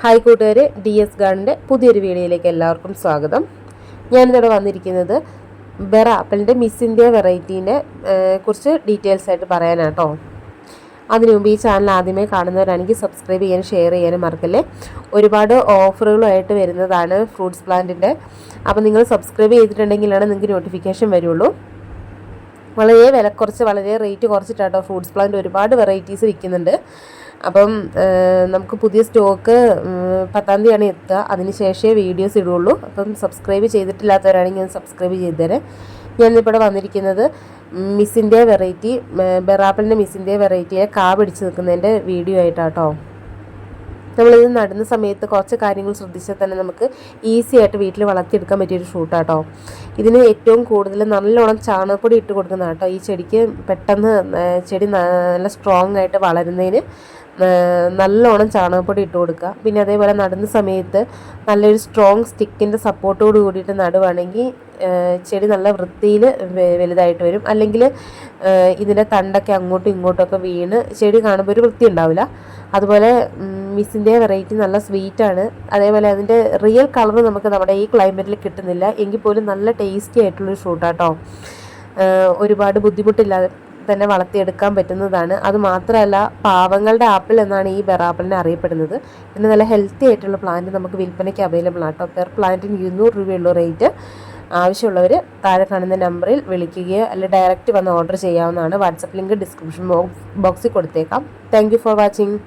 Hi കൂട്ടുകാർ D S ഗാർഡിന്റെ പുതിയൊരു വീഡിയോയിലേക്ക് എല്ലാവർക്കും സ്വാഗതം. ഞാനിതിവിടെ വന്നിരിക്കുന്നത് ബെറ ആപ്പിളിന്റെ മിസ് ഇന്ത്യ വെറൈറ്റീനെ കുറച്ച് ഡീറ്റെയിൽസ് ആയിട്ട് പറയാനാട്ടോ അതിനു മുമ്പ് ഈ ചാനൽ ആദ്യമേ കാണുന്നവരാണെങ്കിൽ സബ്സ്ക്രൈബ് ചെയ്യാനും ഷെയർ ചെയ്യാനും മറക്കല്ലേ. ഒരുപാട് ഓഫറുകളുമായിട്ട് വരുന്നതാണ് ഫ്രൂട്ട്സ് പ്ലാന്റിന്റെ. അപ്പോൾ നിങ്ങൾ സബ്സ്ക്രൈബ് ചെയ്തിട്ടുണ്ടെങ്കിലാണ് നിങ്ങൾക്ക് നോട്ടിഫിക്കേഷൻ വരുള്ളൂ. വളരെ വില കുറച്ച് വളരെ റേറ്റ് കുറച്ചിട്ടാട്ടോ ഫ്രൂട്ട്സ് പ്ലാന്റ് ഒരുപാട് വെറൈറ്റീസ് വിൽക്കുന്നുണ്ട്. അപ്പം നമുക്ക് പുതിയ സ്റ്റോക്ക് പത്താം തീയതിയാണ് എത്തുക. അതിന് ശേഷമേ വീഡിയോസ് ഇടുകയുള്ളൂ. അപ്പം സബ്സ്ക്രൈബ് ചെയ്തിട്ടില്ലാത്തവരാണെങ്കിൽ ഞാൻ സബ്സ്ക്രൈബ് ചെയ്തുതരാം. ഞാനിപ്പോൾ വന്നിരിക്കുന്നത് മിസ്സിന്റെ വെറൈറ്റി ബെറാപ്പിളിന്റെ മിസ്സിന്റെ വെറൈറ്റിയെ കാ പിടിച്ച് നിൽക്കുന്നതിന്റെ വീഡിയോ ആയിട്ടാട്ടോ. നമ്മളിത് നടുന്ന സമയത്ത് കുറച്ച് കാര്യങ്ങൾ ശ്രദ്ധിച്ചാൽ തന്നെ നമുക്ക് ഈസി ആയിട്ട് വീട്ടിൽ വളർത്തിയെടുക്കാൻ പറ്റിയൊരു ഷൂട്ടാട്ടോ. ഇതിന് ഏറ്റവും കൂടുതൽ നല്ലോണം ചാണകപ്പൊടി ഇട്ട് കൊടുക്കുന്ന കേട്ടോ ഈ ചെടിക്ക് പെട്ടെന്ന് ചെടി നല്ല സ്ട്രോങ് ആയിട്ട് വളരുന്നതിന്. നല്ലോണം ചാണകപ്പൊടി ഇട്ട് കൊടുക്കുക. പിന്നെ അതേപോലെ നടുന്ന സമയത്ത് നല്ലൊരു സ്ട്രോങ് സ്റ്റിക്കിന്റെ സപ്പോർട്ടോട് കൂടിയിട്ട് നടുവാണെങ്കിൽ ചെടി നല്ല വൃത്തിയിൽ വലുതായിട്ട് വരും. അല്ലെങ്കിൽ ഇതിന്റെ തണ്ടൊക്കെ അങ്ങോട്ടും ഇങ്ങോട്ടൊക്കെ വീണ് ചെടി കാണുമ്പോൾ ഒരു വൃത്തി ഉണ്ടാവില്ല. അതുപോലെ മിസ്സിന്റെ വെറൈറ്റി നല്ല സ്വീറ്റാണ് അതേപോലെ അതിന്റെ റിയൽ കളർ നമുക്ക് നമ്മുടെ ഈ ക്ലൈമറ്റിൽ കിട്ടുന്നില്ല. എങ്കിൽ പോലും നല്ല ടേസ്റ്റി ആയിട്ടുള്ളൊരു ഫ്രൂട്ടാട്ടോ ഒരുപാട് ബുദ്ധിമുട്ടില്ലാതെ തന്നെ വളർത്തിയെടുക്കാൻ പറ്റുന്നതാണ്. അത് മാത്രമല്ല പാവങ്ങളുടെ ആപ്പിൾ എന്നാണ് ഈ ബെറാപ്പിളിനെ അറിയപ്പെടുന്നത്. പിന്നെ നല്ല ഹെൽത്തി ആയിട്ടുള്ള പ്ലാന്റ് നമുക്ക് വിൽപ്പനയ്ക്ക് അവൈലബിൾ ആട്ടോ പെർ പ്ലാന്റിന് ഇരുന്നൂറ് രൂപയുള്ള റേറ്റ് ആവശ്യമുള്ളവർ താഴെ കാണുന്ന നമ്പറിൽ വിളിക്കുകയോ അല്ലെങ്കിൽ ഡയറക്റ്റ് വന്ന് ഓർഡർ ചെയ്യാവുന്നതാണ്. വാട്സപ്പ് ലിങ്ക് ഡിസ്ക്രിപ്ഷൻ ബോക്സിൽ കൊടുത്തേക്കാം. Thank for watching